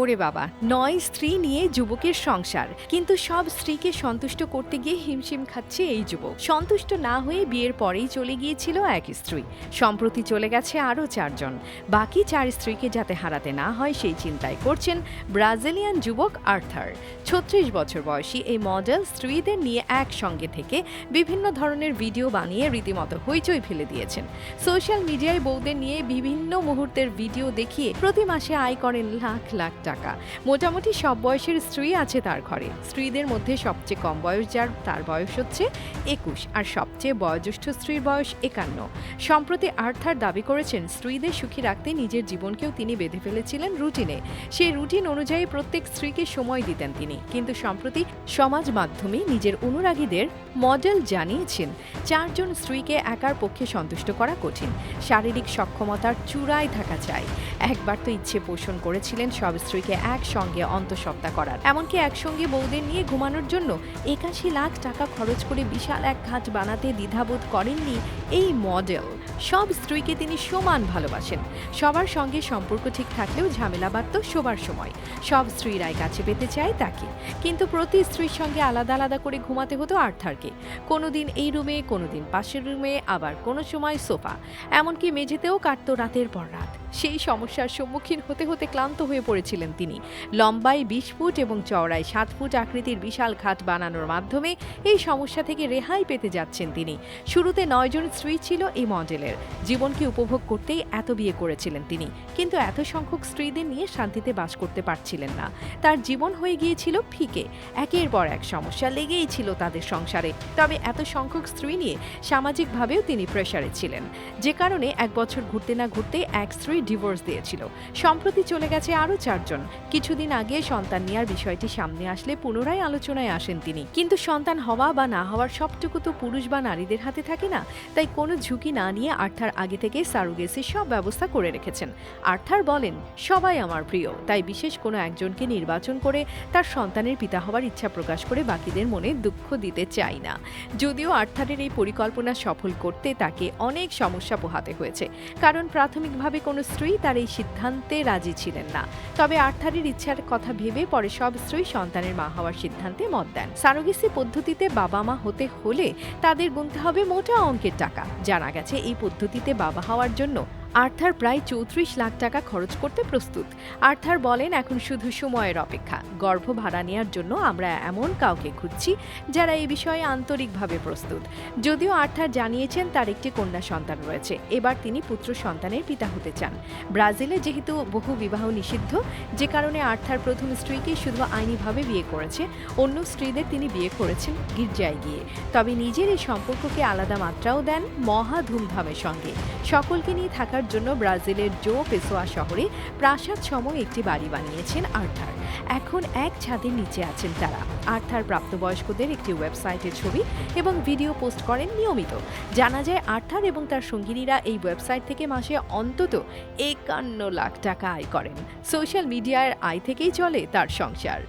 ওরে বাবা, নয় স্ত্রী নিয়ে যুবকের সংসার। কিন্তু সব স্ত্রীকে সন্তুষ্ট করতে গিয়ে হিমশিম খাচ্ছে এই যুবক। সন্তুষ্ট না হয়ে বিয়ের পরেই চলে গিয়েছিল এক স্ত্রী। সম্প্রতি চলে গেছে আরও চারজন। বাকি চার স্ত্রীকে যাতে হারাতে না হয় সেই চিন্তায় করছেন ব্রাজিলিয়ান যুবক আর্থার। ছত্রিশ বছর বয়সী এই মডেল স্ত্রীদের নিয়ে একসঙ্গে থেকে বিভিন্ন ধরনের ভিডিও বানিয়ে রীতিমতো হইচই ফেলে দিয়েছেন। সোশ্যাল মিডিয়ায় বউদের নিয়ে বিভিন্ন মুহূর্তের ভিডিও দেখিয়ে প্রতি মাসে আয় করেন লাখ লাখ টাকা। মোটামুটি সব বয়সের স্ত্রী আছে তার ঘরে। স্ত্রীদের মধ্যে সবচেয়ে কম বয়স যার, তার বয়স হচ্ছে একুশ। আর সবচেয়ে বয়োজ্যেষ্ঠ স্ত্রীর বয়স একান্ন। সম্প্রতি আর্থার দাবি করেছেন, স্ত্রীদের সুখী রাখতে নিজের জীবনকেও তিনি বেঁধে ফেলেছিলেন রুটিনে। সেই রুটিন অনুযায়ী প্রত্যেক স্ত্রীকে সময় দিতেন তিনি। কিন্তু সম্প্রতি সমাজ মাধ্যমে নিজের অনুরাগীদের মডেল জানিয়েছেন, চারজন স্ত্রীকে একার পক্ষে সন্তুষ্ট করা কঠিন। শারীরিক সক্ষমতার চূড়ায় থাকা চাই। একবার তো ইচ্ছে পোষণ করেছিলেন সব স্ত্রীকে একসঙ্গে অন্তঃসত্ত্বা করার। এমনকি একসঙ্গে বউদের নিয়ে ঘুমানোর জন্য একাশি লাখ টাকা খরচ করে বিশাল এক ঘাট বানাতে দ্বিধাবোধ করেননি এই মডেল। সব স্ত্রীকে তিনি সমান ভালোবাসেন। সবার সঙ্গে সম্পর্ক ঠিক থাকলেও ঝামেলা বাড়ত শোবার সময়। সব স্ত্রীরাই কাছে পেতে চায় তাকে। কিন্তু প্রতি স্ত্রীর সঙ্গে আলাদা আলাদা করে ঘুমাতে হতো আর্থারকে। কোনোদিন এই রুমে, কোনোদিন পাশের রুমে, আবার কোনো সময় সোফা। এমনকি মেঝেতেও কাটতো রাতের পর রাত। সেই সমস্যার সম্মুখীন হতে হতে ক্লান্ত হয়ে পড়েছিলেন তিনি। লম্বায় বিশ ফুট এবং চওড়ায় সাত ফুট আকৃতির বিশাল ঘাট বানানোর মাধ্যমে এই সমস্যা থেকে রেহাই পেতে যাচ্ছেন তিনি। শুরুতে নয়জন স্ত্রী ছিল এই মডেলের। জীবনকে উপভোগ করতেই এত বিয়ে করেছিলেন তিনি। কিন্তু এত সংখ্যক স্ত্রীদের নিয়ে শান্তিতে বাস করতে পারছিলেন না। তার জীবন হয়ে গিয়েছিল ফিকে। একের পর এক সমস্যা লেগেই ছিল তাদের সংসারে। তবে এত সংখ্যক স্ত্রী নিয়ে সামাজিকভাবেও তিনি প্রেসারে ছিলেন। যে কারণে এক বছর ঘুরতে না ঘুরতে এক স্ত্রী ডিভোর্স দিয়েছিল। সম্প্রতি চলে গেছে আরও চারজন। কিছুদিন আগে সন্তান নেওয়ার বিষয়টি সামনে আসলে পুনরায় আলোচনায় আসেন তিনি। কিন্তু সন্তান হওয়া বা না হওয়ার সবটুকু তো পুরুষ বা নারীদের হাতে থাকে না। তাই কোনো ঝুঁকি না নিয়ে আর্থার আগে থেকে সারুগেসির সব ব্যবস্থা করে রেখেছেন। আর্থার বলেন, সবাই আমার প্রিয়। তাই বিশেষ কোনো একজনকে নির্বাচন করে তার সন্তানের পিতা হওয়ার ইচ্ছা প্রকাশ করে বাকিদের মনে দুঃখ দিতে চাই না। যদিও আর্থারের এই পরিকল্পনা সফল করতে তাকে অনেক সমস্যা পোহাতে হয়েছে। কারণ প্রাথমিকভাবে কোনো স্ত্রী তার এই সিদ্ধান্তে রাজি ছিলেন না। তবে আর্থারের ইচ্ছার কথা ভেবে পরে সব স্ত্রী সন্তানের মা হওয়ার সিদ্ধান্তে মত দেন। সারোগেসি পদ্ধতিতে বাবা মা হতে হলে তাদের গুনতে হবে মোটা অঙ্কের টাকা। জানা গেছে, এই পদ্ধতিতে বাবা হওয়ার জন্য আর্থার প্রায় চৌত্রিশ লাখ টাকা খরচ করতে প্রস্তুত। আর্থার বলেন, এখন শুধু সময়ের অপেক্ষা। গর্ভ ভাড়া নেওয়ার জন্য আমরা এমন কাউকে খুঁজছি যারা এই বিষয়ে আন্তরিকভাবে প্রস্তুত। যদিও আর্থার জানিয়েছেন, তার একটি কন্যা সন্তান রয়েছে। এবার তিনি পুত্র সন্তানের পিতা হতে চান। ব্রাজিলে যেহেতু বহু বিবাহ নিষিদ্ধ, যে কারণে আর্থার প্রথম স্ত্রীকে শুধু আইনিভাবে বিয়ে করেছে, অন্য স্ত্রীদের তিনি বিয়ে করেছেন গির্জায় গিয়ে। তবে নিজের এই সম্পর্ককে আলাদা মাত্রাও দেন মহা ধুমধামের সঙ্গে। সকলকে নিয়ে থাকার জন্য ব্রাজিলের জো পেসোয়া শহরে প্রাসাদ সময় একটি বাড়ি বানিয়েছেন আর্থার। এখন এক ছাদের নিচে আছেন তারা। আর্থার প্রাপ্তবয়স্কদের একটি ওয়েবসাইটের ছবি এবং ভিডিও পোস্ট করেন নিয়মিত। জানা যায়, আর্থার এবং তার সঙ্গিনীরা এই ওয়েবসাইট থেকে মাসে অন্তত একান্ন লাখ টাকা আয় করেন। সোশ্যাল মিডিয়ার আয় থেকেই চলে তার সংসার।